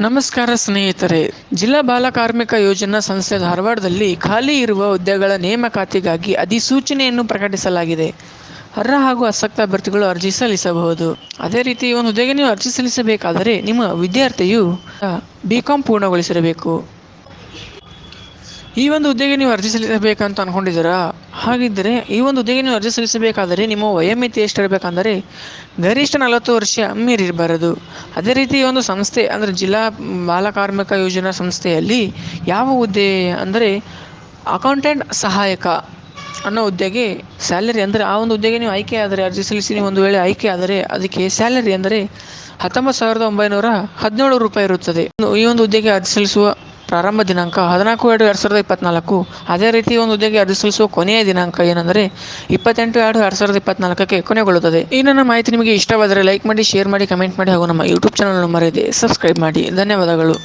ನಮಸ್ಕಾರ ಸ್ನೇಹಿತರೆ. ಜಿಲ್ಲಾ ಬಾಲ ಕಾರ್ಮಿಕ ಯೋಜನಾ ಸಂಸ್ಥೆ ಧಾರವಾಡದಲ್ಲಿ ಖಾಲಿ ಇರುವ ಹುದ್ದೆಗಳ ನೇಮಕಾತಿಗಾಗಿ ಅಧಿಸೂಚನೆಯನ್ನು ಪ್ರಕಟಿಸಲಾಗಿದೆ. ಅರ್ಹ ಹಾಗೂ ಆಸಕ್ತ ಅಭ್ಯರ್ಥಿಗಳು ಅರ್ಜಿ ಸಲ್ಲಿಸಬಹುದು. ಅದೇ ರೀತಿ ಈ ಒಂದು ಹುದ್ದೆಗೆ ನೀವು ಅರ್ಜಿ ಸಲ್ಲಿಸಬೇಕಾದರೆ ನಿಮ್ಮ ವಿದ್ಯಾರ್ಥಿಯು ಬಿ ಕಾಂ ಪೂರ್ಣಗೊಳಿಸಿರಬೇಕು. ಈ ಒಂದು ಹುದ್ದೆಗೆ ನೀವು ಅರ್ಜಿ ಸಲ್ಲಿಸಬೇಕಂತ ಅನ್ಕೊಂಡಿದ್ದೀರಾ? ಹಾಗಿದ್ದರೆ ಈ ಒಂದು ಹುದ್ದೆಗೆ ನೀವು ಅರ್ಜಿ ಸಲ್ಲಿಸಬೇಕಾದರೆ ನಿಮ್ಮ ವಯೋಮಿತಿ ಎಷ್ಟಿರಬೇಕಂದರೆ ಗರಿಷ್ಠ ನಲವತ್ತು ವರ್ಷ ಮೀರಿರಬಾರದು. ಅದೇ ರೀತಿ ಈ ಒಂದು ಸಂಸ್ಥೆ, ಅಂದರೆ ಜಿಲ್ಲಾ ಬಾಲಕಾರ್ಮಿಕ ಯೋಜನಾ ಸಂಸ್ಥೆಯಲ್ಲಿ ಯಾವ ಹುದ್ದೆ ಅಂದರೆ ಅಕೌಂಟೆಂಟ್ ಸಹಾಯಕ ಅನ್ನೋ ಹುದ್ದೆಗೆ ಸ್ಯಾಲರಿ ಅಂದರೆ ಆ ಒಂದು ಹುದ್ದೆಗೆ ನೀವು ಆಯ್ಕೆ ಆದರೆ, ಅರ್ಜಿ ಸಲ್ಲಿಸಿ ನೀವು ಒಂದು ವೇಳೆ ಆಯ್ಕೆ ಆದರೆ ಅದಕ್ಕೆ ಸ್ಯಾಲರಿ ಅಂದರೆ ಹತ್ತೊಂಬತ್ತು ಸಾವಿರದ ಒಂಬೈನೂರ ಹದಿನೇಳು ರೂಪಾಯಿ ಇರುತ್ತದೆ. ಈ ಒಂದು ಹುದ್ದೆಗೆ ಅರ್ಜಿ ಸಲ್ಲಿಸುವ ಪ್ರಾರಂಭ ದಿನಾಂಕ ಹದಿನಾಲ್ಕು ಎರಡು ಎರಡು ಸಾವಿರದ ಇಪ್ಪತ್ನಾಲ್ಕು. ಅದೇ ರೀತಿ ಒಂದು ಹುದ್ದೆಗೆ ಅರ್ಜಿ ಸಲ್ಲಿಸುವ ಕೊನೆಯ ದಿನಾಂಕ ಏನಂದರೆ ಇಪ್ಪತ್ತೆಂಟು ಎರಡು ಎರಡು ಸಾವಿರದ ಇಪ್ಪತ್ನಾಲ್ಕಕ್ಕೆ ಕೊನೆಗೊಳ್ಳುತ್ತದೆ. ಈ ನನ್ನ ಮಾಹಿತಿ ನಿಮಗೆ ಇಷ್ಟವಾದರೆ ಲೈಕ್ ಮಾಡಿ, ಶೇರ್ ಮಾಡಿ, ಕಮೆಂಟ್ ಮಾಡಿ ಹಾಗೂ ನಮ್ಮ ಯೂಟ್ಯೂಬ್ ಚಾನಲ್ ಮರೆಯದೆ ಸಬ್ಸ್ಕ್ರೈಬ್ ಮಾಡಿ. ಧನ್ಯವಾದಗಳು.